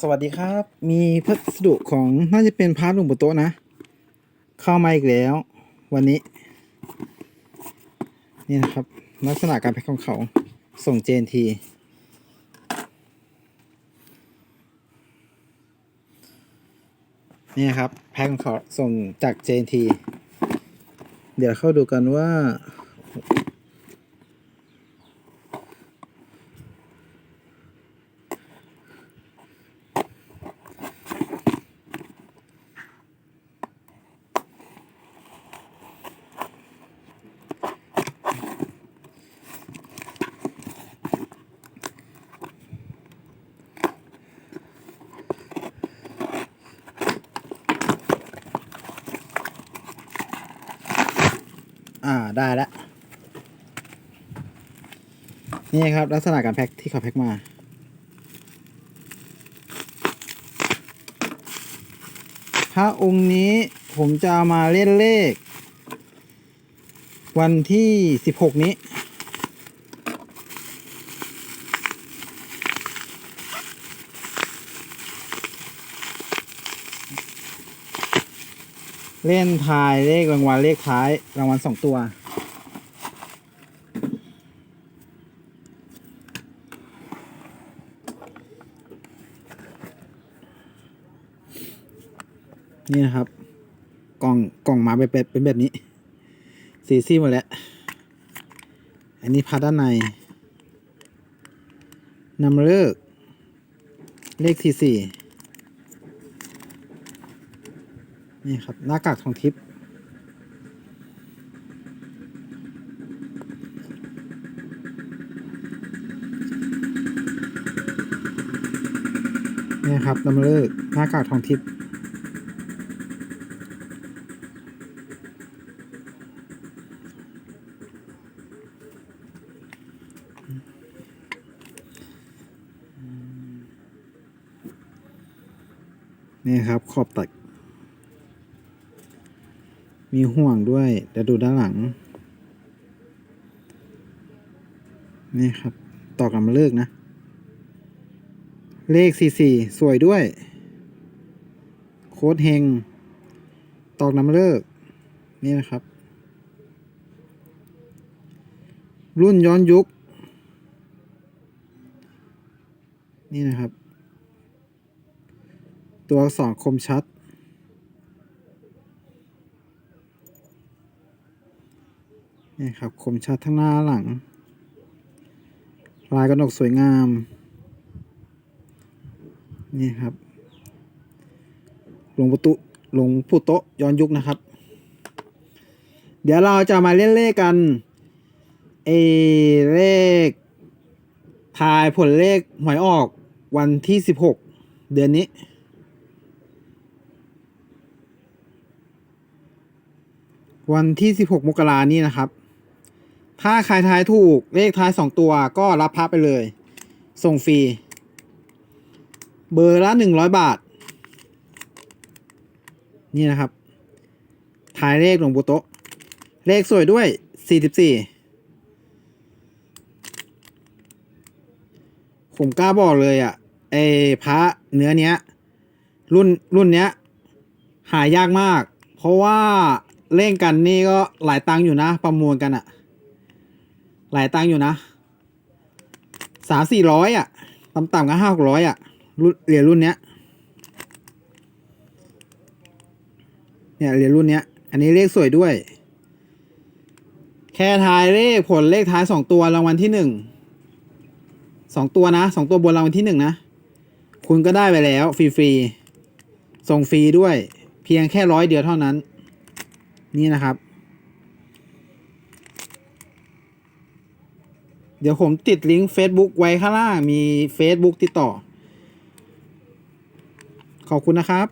สวัสดีครับ มีพัสดุของน่าจะเป็นพาร์ทหลวงปู่โตะนะ เข้ามาอีกแล้ว วันนี้ นี่นะครับ ลักษณะการแพ็คของเขา ส่ง JNT นี่นครับ แพ็คของเขาส่งจาก JNT เดี๋ยวเข้าดูกันว่า อ่าได้แล้วนี่ครับ ลักษณะการแพ็คที่เขาแพ็คมา พระองค์นี้ผมจะมาเล่นเลข วันที่สิบหกนี้ เล่นทายเลขรางวัลเลขท้ายรางวัลสองตัว นี่นะครับ กล่องกล่องมาแบบเป็นแบบนี้ สีซี่หมดแล้ว อันนี้พาด้านในนำเลิกเลขที่สี่ นี่ครับหน้ากากทองทิพย์นี่ครับนำเลิกหน้ากากทองทิพย์นี่ครับขอบตัด มีห่วงด้วยเดี๋ยวดูด้านหลัง นี่ครับตอกนำมาเลิกนะ เลขสี่สี่สวยด้วย โค้ดเฮง ตอกน้ำเลิก นี่นะครับ รุ่นย้อนยุค นี่นะครับ ตัวอักษรคมชัด นี่ครับคมชัดทั้งหน้าหลัง ลายกระหนกสวยงาม นี่ครับหลวงปู่ตุหลวงปู่โตะย้อนยุคนะครับ เดี๋ยวเราจะมาเล่นเลขกันเอเลข ทายผลเลขหวยออกวันที่สิบหกเดือนนี้วันที่ 16 มกรานี้นะครับ ถ้าใครทายถูกเลขท้าย2ตัวก็รับพระไปเลย ส่งฟรี เบอร์ละ100บาท นี่นะครับ ทายเลขหลวงปู่โตะเลขสวยด้วย44ผมกล้าบอกเลยอะ่ะไอพระเนื้อเนี้ย รุ่นรุ่นเนี้ย หายากมาก เพราะว่าเล่นกันนี่ก็หลายตังค์อยู่นะ ประมูลกันอะ หลายตังค์อยู่นะสามสี่ร้อยอะต่ำๆก็ห้าหกร้อยอะรุ่นเหรียญรุ่นเนี้ยเนี่ยเหรียญรุ่นเนี้ย อันนี้เลขสวยด้วย แค่ทายเลขผลเลขท้ายสองตัวรางวัลที่หนึ่งสองตัวนะสองตัวบนรางวัลที่หนึ่งนะ คุณก็ได้ไปแล้วฟรีๆส่งฟรีด้วย เพียงแค่ร้อยเดียวเท่านั้น นี่นะครับ เดี๋ยวผมติดลิงก์ Facebook ไว้ข้างล่าง มี Facebook ติดต่อ ขอบคุณนะครับ